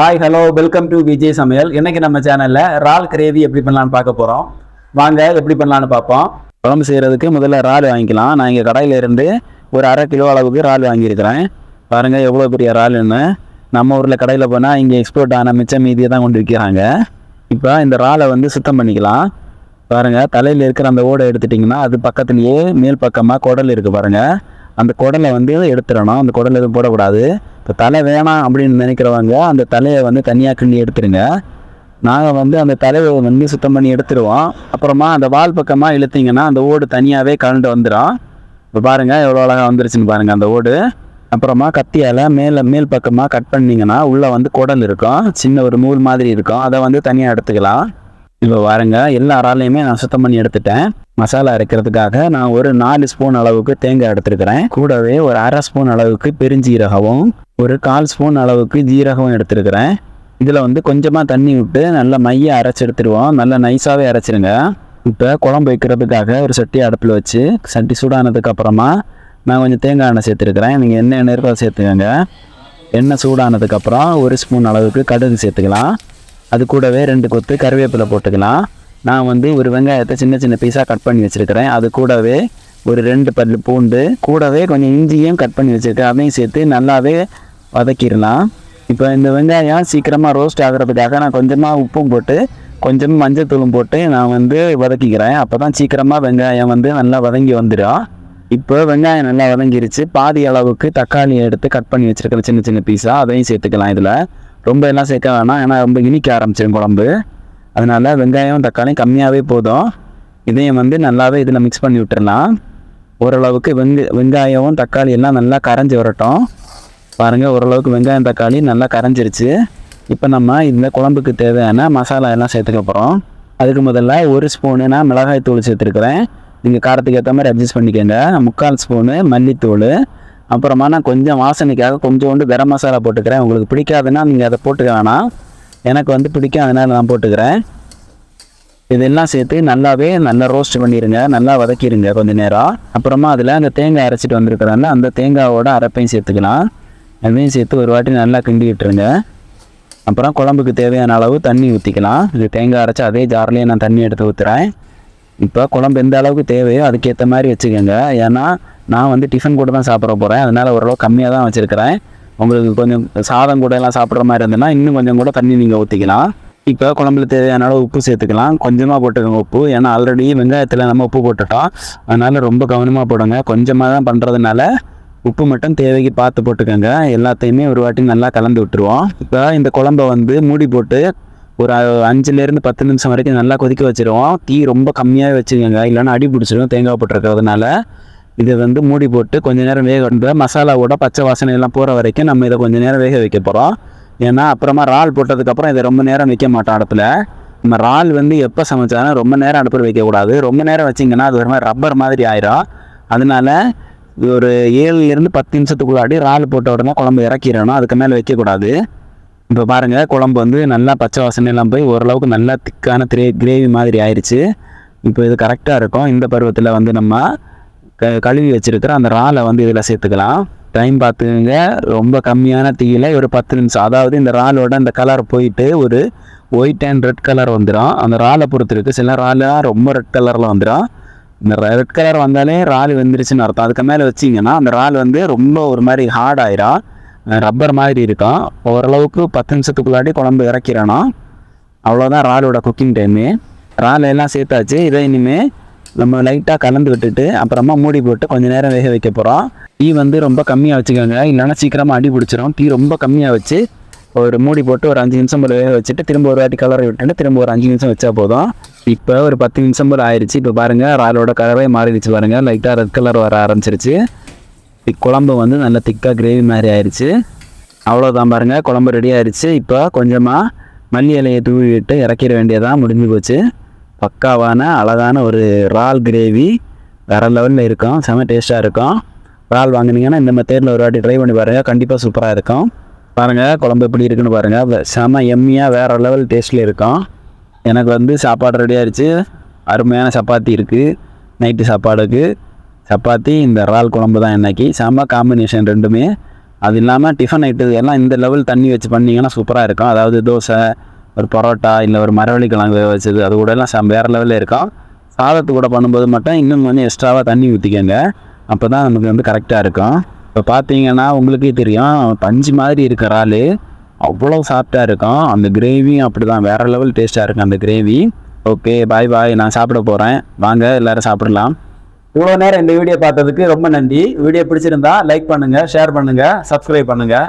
Hi hello welcome to Vijay Samayal இன்னைக்கு நம்ம சேனலில் இறால் கிரேவி எப்படி பண்ணலாம்னு பார்க்க போகிறோம் வாங்க எப்படி பண்ணலான்னு பார்ப்போம். குழம்பு செய்கிறதுக்கு முதல்ல இறால் வாங்கிக்கலாம். நான் இங்கே கடையில் இருந்து ஒரு அரை கிலோ அளவுக்கு இறால் வாங்கியிருக்கிறேன். பாருங்கள் எவ்வளோ பெரிய இறால்னு நம்ம ஊரில் கடையில் போனால் இங்கே எக்ஸ்போர்ட் ஆன மிச்சம் மீதியை தான் கொண்டு விற்கிறாங்க இப்போ இந்த இறாலை வந்து சுத்தம் பண்ணிக்கலாம். பாருங்கள் தலையில் இருக்கிற அந்த ஓடை எடுத்துட்டிங்கன்னா அது பக்கத்துலேயே மேல் பக்கமாக குடல் இருக்குது பாருங்கள் அந்த குடலை வந்து எடுத்துடணும். அந்த குடல் எதுவும் போடக்கூடாது. இப்போ தலை வேணாம் அப்படின்னு நினைக்கிறவங்க அந்த தலையை வந்து தனியாக கிண்டி எடுத்துருங்க. நாங்கள் வந்து அந்த தலையை வந்து சுத்தம் பண்ணி எடுத்துருவோம். அப்புறமா அந்த வால் பக்கமாக இழுத்தீங்கன்னா அந்த ஓடு தனியாகவே கலண்டு வந்துடும் இப்போ பாருங்கள் எவ்வளோ அழகாக வந்துருச்சுன்னு பாருங்கள் அந்த ஓடு. அப்புறமா கத்தியால் மேலே மேல் பக்கமாக கட் பண்ணிங்கன்னா உள்ளே வந்து குடல் இருக்கும். சின்ன ஒரு நூல் மாதிரி இருக்கும். அதை வந்து தனியாக எடுத்துக்கலாம். இப்போ பாருங்க எல்லா இறாலையுமே நான் சுத்தம் பண்ணி எடுத்துட்டேன். மசாலா அரைக்கிறதுக்காக நான் ஒரு நாலு ஸ்பூன் அளவுக்கு தேங்காய் எடுத்துருக்கிறேன். கூடவே ஒரு அரை ஸ்பூன் அளவுக்கு பெருஞ்சீரகவும் ஒரு கால் ஸ்பூன் அளவுக்கு ஜீரகம் எடுத்துருக்கிறேன். இதில் வந்து கொஞ்சமாக தண்ணி விட்டு நல்லா மைய அரைச்சி எடுத்துருவோம் நல்லா நைஸாகவே அரைச்சிருங்க இப்போ குழம்பு வைக்கிறதுக்காக ஒரு சட்டி அடுப்பில் வச்சு சட்டி சூடானதுக்கு அப்புறமா நான் கொஞ்சம் தேங்காய் எண்ணெய் சேர்த்துருக்கிறேன். நீங்கள் என்ன எண்ணெய் இருக்கோ சேர்த்துக்கோங்க. எண்ணெய் சூடானதுக்கப்புறம் ஒரு ஸ்பூன் அளவுக்கு கடுகு சேர்த்துக்கலாம். அது கூடவே ரெண்டு கொத்து கருவேப்பிலை போட்டுக்கலாம். நான் வந்து ஒரு வெங்காயத்தை சின்ன சின்ன பீஸாக கட் பண்ணி வச்சுருக்கிறேன். அது கூடவே ஒரு ரெண்டு பல் பூண்டு கூடவே கொஞ்சம் இஞ்சியும் கட் பண்ணி வச்சுருக்கேன் அதையும் சேர்த்து நல்லாவே வதக்கிடலாம். இப்போ இந்த வெங்காயம் சீக்கிரமாக ரோஸ்ட் ஆகிறதுக்காக நான் கொஞ்சமாக உப்பும் போட்டு கொஞ்சம் மஞ்சத்தூளும் போட்டு நான் வந்து வதக்கிக்கிறேன். அப்போ தான் சீக்கிரமாக வெங்காயம் வந்து நல்லா வதங்கி வந்துடும் இப்போ வெங்காயம் நல்லா வதங்கிருச்சு. பாதி அளவுக்கு தக்காளி எடுத்து கட் பண்ணி வச்சிருக்கிற சின்ன சின்ன பீஸாக அதையும் சேர்த்துக்கலாம் இதில். ரொம்ப எல்லாம் சேர்க்க வேணாம். ஏன்னா ரொம்ப இனிக்க ஆரம்பிச்சிடும் குழம்பு. அதனால வெங்காயம் தக்காளியும் கம்மியாகவே போதும். இதையும் வந்து நல்லாவே இதில் மிக்ஸ் பண்ணி விட்டுடலாம் ஓரளவுக்கு வெங்க வெங்காயம் தக்காளி எல்லாம் நல்லா கரைஞ்சி வரட்டும். பாருங்கள் ஓரளவுக்கு வெங்காயம் தக்காளி நல்லா கரைஞ்சிருச்சு. இப்போ நம்ம இந்த குழம்புக்கு தேவையான மசாலா எல்லாம் சேர்த்துக்க போகிறோம் அதுக்கு முதல்ல ஒரு ஸ்பூனு நான் மிளகாய் தூள் சேர்த்துருக்குறேன். நீங்கள் காரத்துக்கு ஏற்ற மாதிரி அட்ஜஸ்ட் பண்ணிக்கோங்க. முக்கால் ஸ்பூனு மல்லித்தூள். அப்புறமா நான் கொஞ்சம் வாசனைக்காக கொஞ்சோண்டு கரம் மசாலா போட்டுக்கிறேன். உங்களுக்கு பிடிக்காதுன்னா நீங்கள் அதை போட்டுக்க வேணாம். எனக்கு வந்து பிடிக்கும் அதனால் நான் போட்டுக்கிறேன். இதெல்லாம் சேர்த்து நல்லாவே நல்லா ரோஸ்ட் பண்ணிடுங்க நல்லா வதக்கிடுங்க கொஞ்ச நேரம். அப்புறமா அதில் அந்த தேங்காய் அரைச்சிட்டு வந்திருக்கிறனால அந்த தேங்காயோட அரைப்பையும் சேர்த்துக்கலாம். அதையும் சேர்த்து ஒரு வாட்டி நல்லா கிண்டி விட்டுருங்க அப்புறம் குழம்புக்கு தேவையான அளவு தண்ணி ஊற்றிக்கலாம் இது தேங்காய் அரைச்சி அதே ஜார்லேயே நான் தண்ணி எடுத்து ஊற்றுறேன் இப்போ குழம்பு எந்த அளவுக்கு தேவையோ அதுக்கேற்ற மாதிரி வச்சுக்கோங்க. ஏன்னா நான் வந்து டிஃபன் கூட தான் சாப்பிட போகிறேன் அதனால் ஓரளவு கம்மியாக தான் வச்சுருக்கிறேன். உங்களுக்கு கொஞ்சம் சாதம் கூட எல்லாம் சாப்பிட்ற மாதிரி இருந்ததுன்னா இன்னும் கொஞ்சம் கூட தண்ணி நீங்கள் ஊற்றிக்கலாம் இப்போ குழம்புல தேவையான அளவு உப்பு சேர்த்துக்கலாம். கொஞ்சமாக போட்டுக்கோங்க உப்பு. ஏன்னா ஆல்ரெடி வெங்காயத்தில் நம்ம உப்பு போட்டுட்டோம். அதனால் ரொம்ப கவனமாக போடுங்க. கொஞ்சமாக தான் பண்ணுறதுனால உப்பு மட்டும் தேவைக்கு பார்த்து போட்டுக்கோங்க. எல்லாத்தையுமே ஒரு வாட்டி நல்லா கலந்து விட்டுருவோம். இப்போ இந்த குழம்ப வந்து மூடி போட்டு ஒரு அஞ்சுலேருந்து பத்து நிமிஷம் வரைக்கும் நல்லா கொதிக்க வச்சுருவோம். தீ ரொம்ப கம்மியாக வச்சுக்கோங்க. இல்லைன்னா அடி பிடிச்சிடும் தேங்காய் போட்டிருக்கிறதுனால. இதை வந்து மூடி போட்டு கொஞ்ச நேரம் வேக வந்து மசாலாவோட பச்சை வாசனை எல்லாம் போகிற வரைக்கும் நம்ம இதை கொஞ்ச நேரம் வேக வைக்க போகிறோம் ஏன்னா அப்புறமா இறால் போட்டதுக்கப்புறம் இதை ரொம்ப நேரம் வைக்க மாட்டோம் அடுப்பில். நம்ம இறால் வந்து எப்போ சமைச்சாலும் ரொம்ப நேரம் அடுப்பில் வைக்கக்கூடாது. ரொம்ப நேரம் வச்சிங்கன்னா அது ஒரு மாதிரி ரப்பர் மாதிரி ஆயிரும். அதனால ஒரு ஏழுலேருந்து பத்து நிமிஷத்துக்குள்ளாடி இறால் போட்ட உடனே குழம்பு இறக்கிடணும். அதுக்கு மேலே வைக்கக்கூடாது. இப்போ பாருங்கள் குழம்பு வந்து நல்லா பச்சை வாசனை எல்லாம் போய் ஓரளவுக்கு நல்லா திக்கான திரே கிரேவி மாதிரி ஆயிடுச்சு இப்போ இது கரெக்டாக இருக்கும். இந்த பருவத்தில் வந்து நம்ம க கழுவி வச்சுருக்கிற அந்த இறாலை வந்து இதில் சேர்த்துக்கலாம். டைம் பார்த்துங்க ரொம்ப கம்மியான தீயில் ஒரு பத்து நிமிஷம். அதாவது இந்த இறாலோட அந்த கலர் போயிட்டு ஒரு ஒயிட் அண்ட் ரெட் கலர் வந்துடும் அந்த ராலை பொறுத்து இருக்குது சில ராலாக ரொம்ப ரெட் கலரில் வந்துடும் இந்த ரெட் கலர் வந்தாலே இறால் வந்துருச்சுன்னு அர்த்தம். அதுக்கு மேலே வச்சிங்கன்னா அந்த இறால் வந்து ரொம்ப ஒரு மாதிரி ஹார்ட் ஆயிரா ரப்பர் மாதிரி இருக்கும் ஓரளவுக்கு பத்து நிமிஷத்துக்குள்ளாடி குழம்பு இறக்கிறேன்னா அவ்வளோதான் ராலோட குக்கிங் டைமு ரால் எல்லாம் சேர்த்தாச்சு. இதை இனிமேல் நம்ம லைட்டாக கலந்து விட்டுட்டு அப்புறமா மூடி போட்டு கொஞ்ச நேரம் வேக வைக்க போகிறோம் டீ வந்து ரொம்ப கம்மியாக வச்சுக்கோங்க. இல்லைன்னா சீக்கிரமாக அடி பிடிச்சிரும். டீ ரொம்ப கம்மியாக வச்சு ஒரு மூடி போட்டு ஒரு அஞ்சு நிமிஷம் போல் வேக வச்சுட்டு திரும்ப ஒரு வாட்டி கலரை விட்டுட்டு திரும்ப ஒரு அஞ்சு நிமிஷம் வச்சா போதும். இப்போ ஒரு பத்து நிமிஷம் போல் ஆயிடுச்சு இப்போ பாருங்கள் ராலோட கலரே மாறிடுச்சு பாருங்கள் லைட்டாக ரெட் கலர் வர ஆரம்பிச்சிருச்சு. இப்போ குழம்பு வந்து நல்ல திக்காக கிரேவி மாதிரி ஆயிடுச்சு அவ்வளோதான் பாருங்கள் குழம்பு ரெடி ஆயிடுச்சு இப்போ கொஞ்சமாக மல்லி இலையை தூவி விட்டு இறக்கிற வேண்டியதான் முடிஞ்சு போச்சு. பக்காவான அழகான ஒரு இறால் கிரேவி வேறு லெவலில் இருக்கும். செம டேஸ்ட்டாக இருக்கும். இறால் வாங்கினீங்கன்னா இந்த மெத்தேடில் ஒரு வாட்டி ட்ரை பண்ணி பாருங்கள் கண்டிப்பாக சூப்பராக இருக்கும். பாருங்கள் குழம்பு எப்படி இருக்குன்னு பாருங்கள் செம எம்மியாக வேறு லெவல் டேஸ்ட்டில் இருக்கும் எனக்கு வந்து சாப்பாடு ரெடி ஆயிடுச்சு. அருமையான சப்பாத்தி இருக்குது நைட்டு சாப்பாடுக்கு. சப்பாத்தி இந்த இறால் குழம்பு தான் இன்றைக்கி செம காம்பினேஷன் ரெண்டுமே. அது இல்லாமல் டிஃபன் ஐட்டு எல்லாம் இந்த லெவல் தண்ணி வச்சு பண்ணிங்கன்னா சூப்பராக இருக்கும். அதாவது தோசை ஒரு பரோட்டா இல்லை ஒரு மரவள்ளி கிழங்கு வச்சது அது கூட எல்லாம் சம் வேறு லெவலில் இருக்கும் சாதத்து கூட பண்ணும்போது மட்டும் இன்னும் கொஞ்சம் எக்ஸ்ட்ராவாக தண்ணி ஊற்றிக்கங்க அப்போ தான் நமக்கு வந்து கரெக்டாக இருக்கும். இப்போ பார்த்தீங்கன்னா உங்களுக்கே தெரியும் பஞ்சு மாதிரி இருக்கிற ஆள் அவ்வளோ சாஃப்டாக இருக்கும் அந்த கிரேவியும் அப்படி தான் வேறு லெவல் டேஸ்ட்டாக இருக்கும் அந்த கிரேவி ஓகே பாய் பாய் நான் சாப்பிட போகிறேன் வாங்க எல்லாரும் சாப்பிடலாம். இவ்வளோ நேரம் இந்த வீடியோ பார்த்ததுக்கு ரொம்ப நன்றி. வீடியோ பிடிச்சிருந்தா லைக் பண்ணுங்கள் ஷேர் பண்ணுங்கள் சப்ஸ்கிரைப் பண்ணுங்கள்